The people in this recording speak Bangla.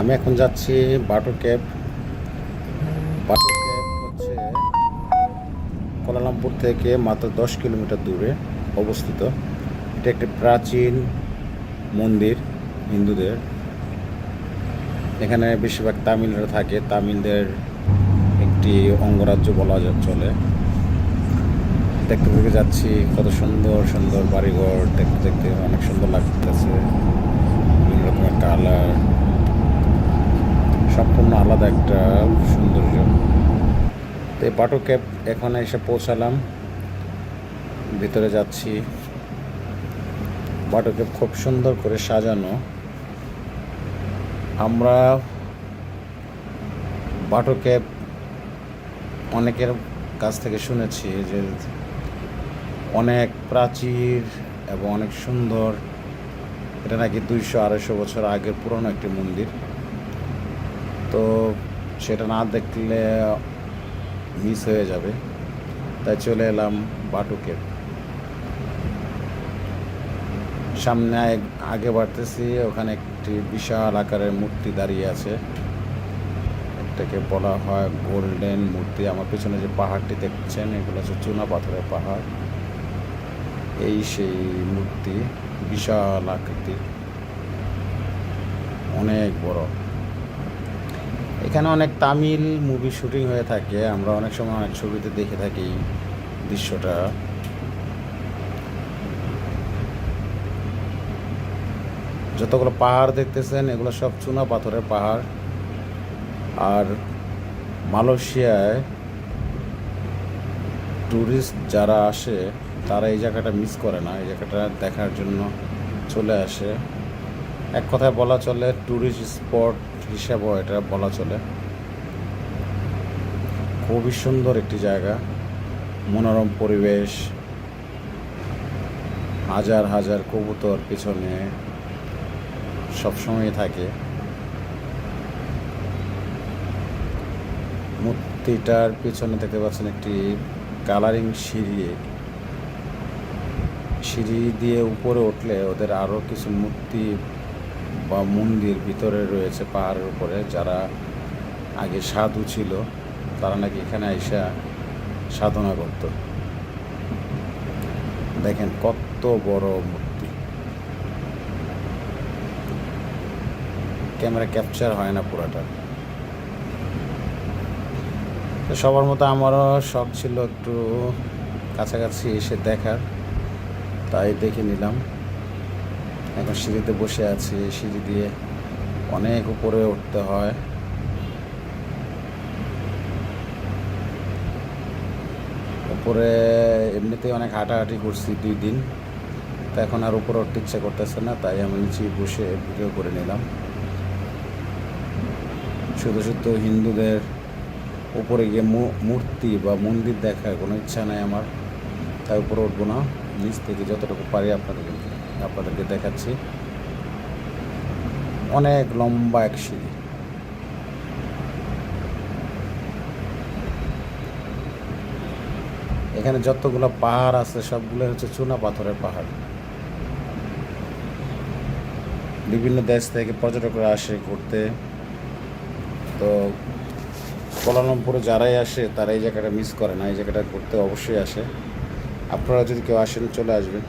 আমি এখন যাচ্ছি বাটো ক্যাব। বাটো ক্যাব হচ্ছে কোলালামপুর থেকে মাত্র দশ কিলোমিটার দূরে অবস্থিত। এটা একটি প্রাচীন মন্দির হিন্দুদের। এখানে বেশিরভাগ তামিলরা থাকে। তামিলদের একটি অঙ্গরাজ্য বলা চলে। দেখতে দেখতে যাচ্ছি কত সুন্দর সুন্দর বাড়িঘর। দেখতে দেখতে অনেক সুন্দর লাগতেছে বিভিন্ন রকমের কালার সম্পূর্ণ আলাদা একটা সৌন্দর্য। তো বাটো ক্যাব এখানে এসে পৌঁছালাম। ভিতরে যাচ্ছি। বাটো ক্যাব খুব সুন্দর করে সাজানো। আমরা বাটো ক্যাব অনেকের কাছ থেকে শুনেছি যে অনেক প্রাচীর এবং অনেক সুন্দর। এটা নাকি দুইশো আড়াইশো বছর আগের পুরনো একটি মন্দির। তো সেটা না দেখলে মিস হয়ে যাবে। তাই চলে এলাম বাটুকে। সামনে আগ- বাড়তেছি, ওখানে একটি বিশাল আকারের মূর্তি দাঁড়িয়ে আছে। এটাকে বলা হয় গোল্ডেন মূর্তি। আমার পেছনে যে পাহাড়টি দেখছেন, এগুলো হচ্ছে চুনা পাথরের পাহাড়। এই সেই মূর্তি, বিশাল আকৃতির। অনেক বড়। এখানে অনেক তামিল মুভি শুটিং হয়ে থাকে। আমরা অনেক সময় অনেক ছবিতে দেখে থাকি দৃশ্যটা। যতগুলো পাহাড় দেখতেছেন, এগুলো সব চুনা পাথরের পাহাড়। আর মালয়েশিয়ায় ট্যুরিস্ট যারা আসে, তারা এই জায়গাটা মিস করে না। এই জায়গাটা দেখার জন্য চলে আসে। এক কথায় বলা চলে ট্যুরিস্ট স্পট হিসাবেও এটা বলা চলে। খুবই সুন্দর একটি জায়গা। মনোরম পরিবেশ। হাজার হাজার কবুতর পিছনে সবসময় থাকে। মূর্তিটার পিছনে দেখতে পাচ্ছেন একটি কালারিং সিঁড়ি। সিঁড়ি দিয়ে উপরে উঠলে ওদের আরও কিছু মূর্তি বা মন্দির ভিতরে রয়েছে পাহাড়ের উপরে, যারা আগে সাধু ছিল, তারা নাকি এখানে আইসা সাধনা করত। দেখেন কত বড় মূর্তি। ক্যামেরা ক্যাপচার হয় না পুরাটা। সবার মতো আমারও শখ ছিল একটু কাছাকাছি এসে দেখার, তাই দেখে নিলাম। এখন সিঁড়িতে বসে আছি, সিঁড়ি দিয়ে অনেক উপরে উঠতে হয়। উপরে এমনিতেই অনেক হাঁটাহাঁটি করছি দুই দিন, তা এখন আর উপরে উঠতে ইচ্ছা করতেছে না, তাই আমি নিচে বসে ভিডিও করে নিলাম। শুধু শুধু হিন্দুদের উপরে গিয়ে মূর্তি বা মন্দির দেখার কোনো ইচ্ছা নাই আমার, তাই উপরে উঠবো না। নিচ থেকে যতটুকু পারি আপনাদেরকে আপনাদেরকে দেখাচ্ছি। অনেক লম্বা এক সিঁড়ি। এখানে যতগুলো পাহাড় আছে, সবগুলো হচ্ছে চুনা পাথরের পাহাড়। বিভিন্ন দেশ থেকে পর্যটকরা আসে ঘুরতে। তো কোলালামপুরে যারাই আসে, তারা এই জায়গাটা মিস করে না, এই জায়গাটা ঘুরতে অবশ্যই আসে। আপনারা যদি কেউ আসেন, চলে আসবেন।